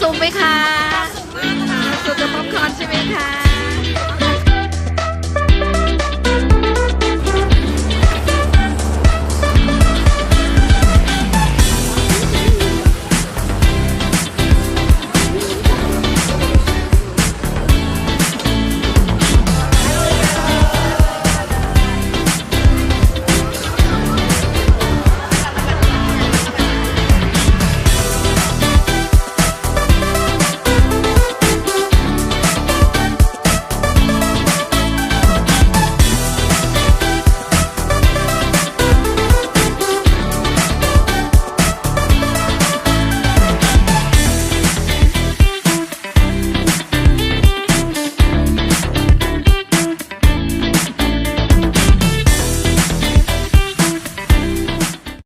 ซุปไหมคะ